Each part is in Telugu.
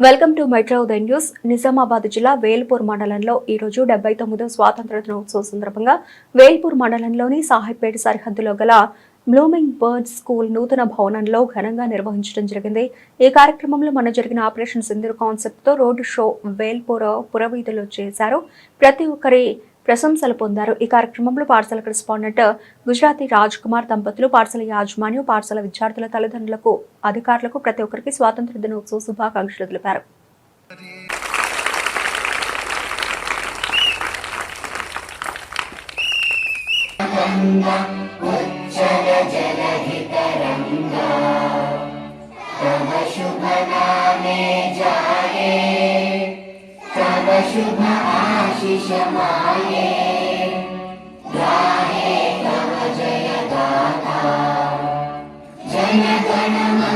వెల్కమ్ టు మెట్రో ఉదయం న్యూస్. నిజామాబాద్ జిల్లా వేల్పూర్ మండలంలో ఈ రోజు డెబ్బై తొమ్మిదో స్వాతంత్ర దినోత్సవం సందర్భంగా వేల్పూర్ మండలంలోని సాహెబ్పేట సరిహద్దులో గల బ్లూమింగ్ బర్డ్స్ స్కూల్ నూతన భవనంలో ఘనంగా నిర్వహించడం జరిగింది. ఈ కార్యక్రమంలో మన జరిగిన ఆపరేషన్ సింధూర్ కాన్సెప్ట్తో రోడ్ షో వేల్పూర్ పురవీధులు చేశారు. ప్రతి ఒక్కరి ప్రశంసలు పొందారు. ఈ కార్యక్రమంలో పాఠశాల కరెస్పాండెంట్ గుజరాతీ రాజ్ కుమార్ దంపతులు పాఠశాల యాజమాన్యం పాఠశాల విద్యార్థుల తల్లిదండ్రులకు అధికారులకు ప్రతి ఒక్కరికి స్వాతంత్ర దినోత్సవ శుభాకాంక్షలు తెలిపారు. जय गय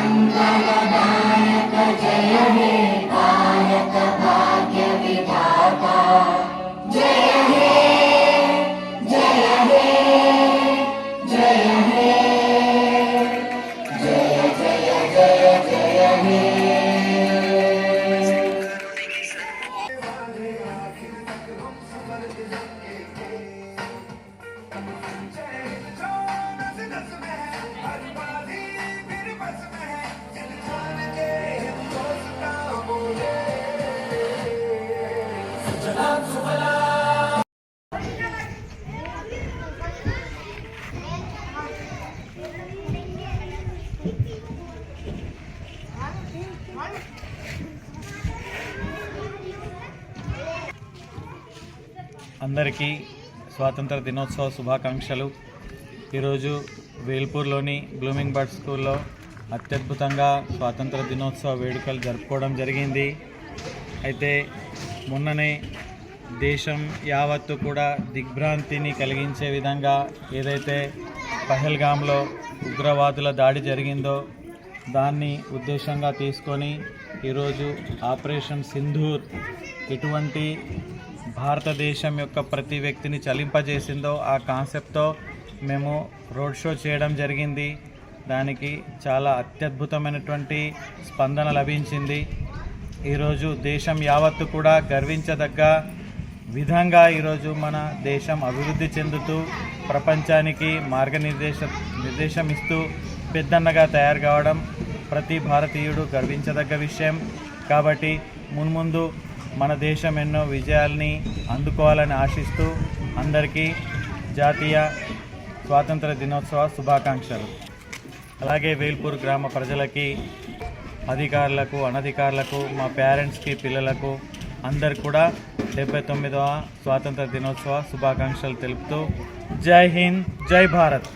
అందరికీ స్వాతంత్ర దినోత్సవ శుభాకాంక్షలు. ఈరోజు వేల్పూర్లోని బ్లూమింగ్ బర్డ్ స్కూల్లో అత్యద్భుతంగా స్వాతంత్ర దినోత్సవ వేడుకలు జరుపుకోవడం జరిగింది. అయితే మొన్ననే దేశం యావత్తు కూడా దిగ్భ్రాంతిని కలిగించే విధంగా ఏదైతే పహల్గామ్లో ఉగ్రవాదుల దాడి జరిగిందో దాన్ని ఉద్దేశంగా తీసుకొని ఈరోజు ఆపరేషన్ సింధూర్ ఎటువంటి భారతదేశం యొక్క ప్రతి వ్యక్తిని చలింపజేసిందో ఆ కాన్సెప్ట్తో మేము రోడ్ షో చేయడం జరిగింది. దానికి చాలా అత్యద్భుతమైనటువంటి స్పందన లభించింది. ఈరోజు దేశం యావత్తు కూడా గర్వించదగ్గ విధంగా ఈరోజు మన దేశం అభివృద్ధి చెందుతూ ప్రపంచానికి మార్గనిర్దేశ నిర్దేశం ఇస్తూ పెద్దన్నగా తయారు కావడం ప్రతి భారతీయుడు గర్వించదగ్గ విషయం. కాబట్టి మున్ముందు మన దేశం ఎన్నో విజయాల్ని అందుకోవాలని ఆశిస్తూ అందరికీ జాతీయ స్వాతంత్ర దినోత్సవ శుభాకాంక్షలు. అలాగే వేల్పూర్ గ్రామ ప్రజలకి అధికారులకు అనధికారులకు మా పేరెంట్స్కి పిల్లలకు అందరు కూడా డెబ్బై తొమ్మిదవ స్వాతంత్ర దినోత్సవ శుభాకాంక్షలు తెలుపుతూ జై హింద్ జై భారత్.